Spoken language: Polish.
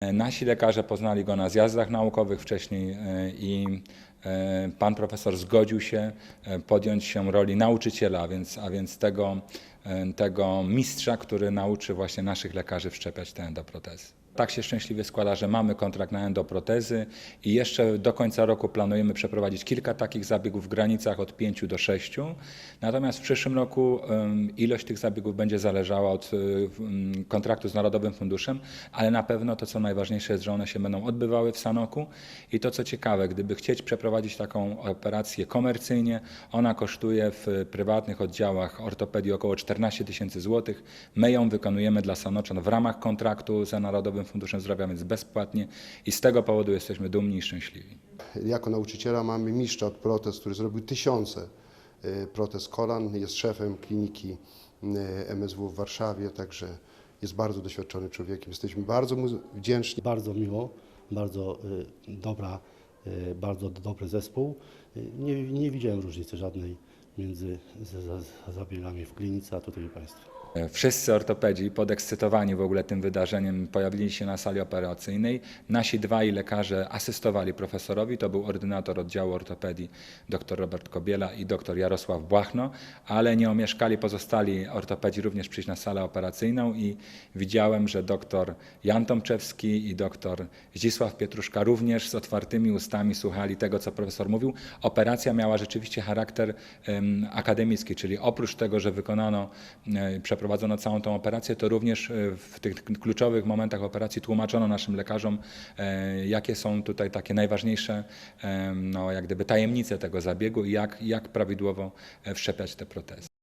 E, Nasi lekarze poznali go na zjazdach naukowych wcześniej e, i e, pan profesor zgodził się podjąć się roli nauczyciela, a więc, a więc tego, tego mistrza, który nauczy właśnie naszych lekarzy wszczepiać te endoprotezy. Tak się szczęśliwie składa, że mamy kontrakt na endoprotezy i jeszcze do końca roku planujemy przeprowadzić kilka takich zabiegów w granicach od 5 do 6. Natomiast w przyszłym roku ilość tych zabiegów będzie zależała od kontraktu z Narodowym Funduszem, ale na pewno to, co najważniejsze jest, że one się będą odbywały w Sanoku i to, co ciekawe, gdyby chcieć przeprowadzić taką operację komercyjnie, ona kosztuje w prywatnych oddziałach ortopedii około 14 tysięcy złotych. My ją wykonujemy dla Sanoczan w ramach kontraktu z Narodowym Funduszem Zdrowia, więc bezpłatnie i z tego powodu jesteśmy dumni i szczęśliwi. Jako nauczyciela mamy mistrza od protez, który zrobił tysiące y, protez kolan. Jest szefem kliniki y, MSW w Warszawie, także jest bardzo doświadczonym człowiekiem. Jesteśmy bardzo mu wdzięczni. Bardzo miło, bardzo y, dobra, y, bardzo dobry zespół. Y, Nie, nie widziałem różnicy żadnej między zabiegami w klinice, a tutaj u Państwa. Wszyscy ortopedzi podekscytowani w ogóle tym wydarzeniem pojawili się na sali operacyjnej. Nasi dwaj lekarze asystowali profesorowi, to był ordynator oddziału ortopedii dr Robert Kobiela i dr Jarosław Błachno, ale nie omieszkali pozostali ortopedzi również przyjść na salę operacyjną i widziałem, że dr Jan Tomczewski i dr Zdzisław Pietruszka również z otwartymi ustami słuchali tego, co profesor mówił. Operacja miała rzeczywiście charakter em, akademicki, czyli oprócz tego, że wykonano, e, przeprowadzono całą tą operację, to również e, w tych kluczowych momentach operacji tłumaczono naszym lekarzom, e, jakie są tutaj takie najważniejsze em, no, jak gdyby tajemnice tego zabiegu i jak, jak prawidłowo e, wszczepiać te protezy.